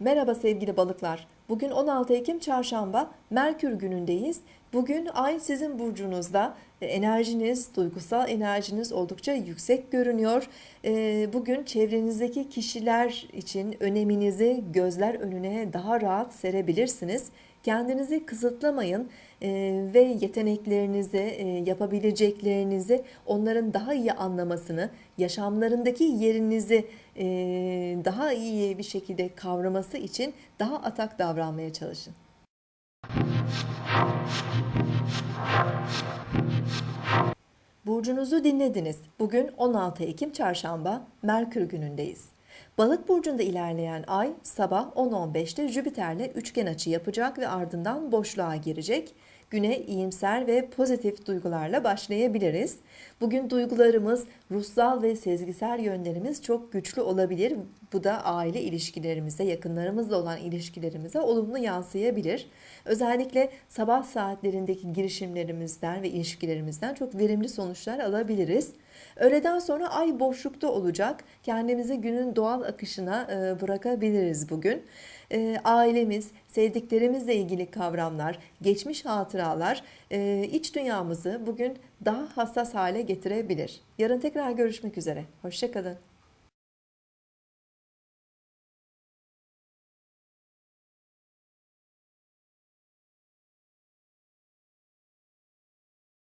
Merhaba sevgili balıklar. Bugün 16 Ekim Çarşamba, Merkür günündeyiz. Bugün ay sizin burcunuzda. E, Enerjiniz, duygusal enerjiniz oldukça yüksek görünüyor. E, Bugün çevrenizdeki kişiler için öneminizi gözler önüne daha rahat serebilirsiniz. Kendinizi kısıtlamayın e, ve yeteneklerinizi, yapabileceklerinizi onların daha iyi anlamasını, yaşamlarındaki yerinizi daha iyi bir şekilde kavraması için daha atak davranmaya çalışın. Burcunuzu dinlediniz. Bugün 16 Ekim Çarşamba, Merkür günündeyiz. Balık burcunda ilerleyen ay sabah 10.15'te Jüpiter'le üçgen açı yapacak ve ardından boşluğa girecek. Güne iyimser ve pozitif duygularla başlayabiliriz. Bugün duygularımız, ruhsal ve sezgisel yönlerimiz çok güçlü olabilir. Bu da aile ilişkilerimize, yakınlarımızla olan ilişkilerimize olumlu yansıyabilir. Özellikle sabah saatlerindeki girişimlerimizden ve ilişkilerimizden çok verimli sonuçlar alabiliriz. Öğleden sonra ay boşlukta olacak. Kendimizi günün doğal akışına e, bırakabiliriz bugün. E, Ailemiz, sevdiklerimizle ilgili kavramlar, geçmiş hatıralar e, iç dünyamızı bugün daha hassas hale getirebilir. Yarın tekrar görüşmek üzere. Hoşçakalın.